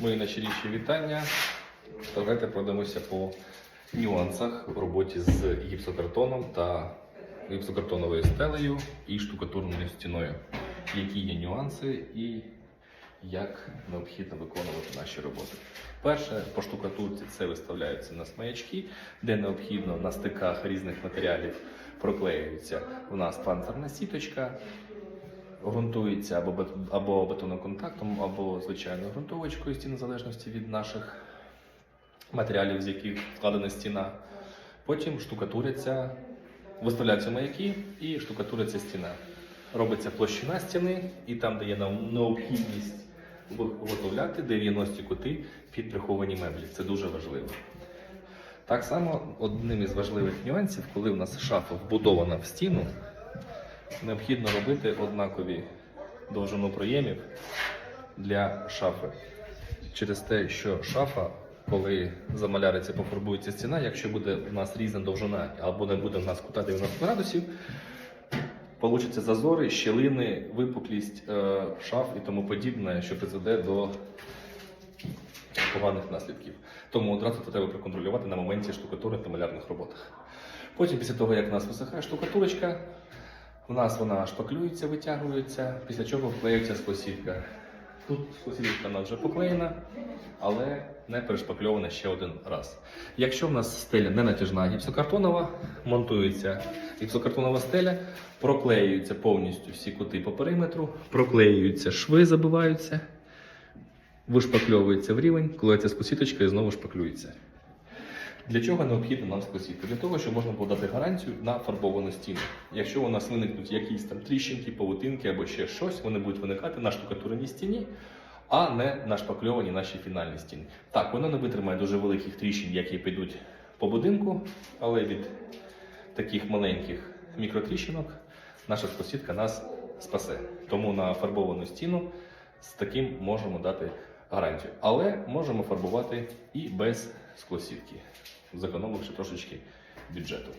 Мої найщиріші вітання. Давайте пройдемося по нюансах в роботі з гіпсокартоном та гіпсокартоновою стелею і штукатурною стіною. Які є нюанси і як необхідно виконувати наші роботи. Перше, по штукатурці це виставляються на маячки, де необхідно на стиках різних матеріалів проклеюється у нас панцирна сіточка, ґрунтується або, або бетоноконтактом, або звичайною ґрунтовочкою стін, в залежності від наших матеріалів, з яких складена стіна. Потім штукатуряться, виставляються маяки і штукатуриться стіна. Робиться площина стіни, і там, де є нам необхідність виготовляти 90 кути під приховані меблі. Це дуже важливо. Так само одним із важливих нюансів, коли у нас шафа вбудована в стіну, необхідно робити однакові довжину проємів для шафи. Через те, що шафа, коли замаляриться, пофарбується стіна, якщо буде у нас різна довжина або не буде у нас кута 90 градусів, получаться зазори, щілини, випуклість е, шаф і тому подібне, що призведе до поганих наслідків. Тому одразу це треба проконтролювати на моменті штукатури та малярних роботах. Потім, після того, як у нас висихає штукатурочка, у нас вона шпаклюється, витягується, після чого вклеюється склосівка. Тут склосівка у нас вже поклеєна, але не перешпакльована ще один раз. Якщо в нас стеля не натяжна гіпсокартонова, монтується гіпсокартонова стеля, проклеюються повністю всі кути по периметру, проклеюються шви, забиваються, вишпакльовується в рівень, клеїться склосіточка і знову шпаклюється. Для чого необхідно нам склосітка? Для того, щоб можна було дати гарантію на фарбовану стіну. Якщо у нас виникнуть якісь там тріщинки, павутинки або ще щось, вони будуть виникати на штукатуреній стіні, а не на шпакльованій нашій фінальній стіні. Так, воно не витримає дуже великих тріщин, які підуть по будинку, але від таких маленьких мікротріщинок наша склосітка нас спасе. Тому на фарбовану стіну з таким можемо дати гарантію. Але можемо фарбувати і без склосівки, зекономивши трошечки бюджету.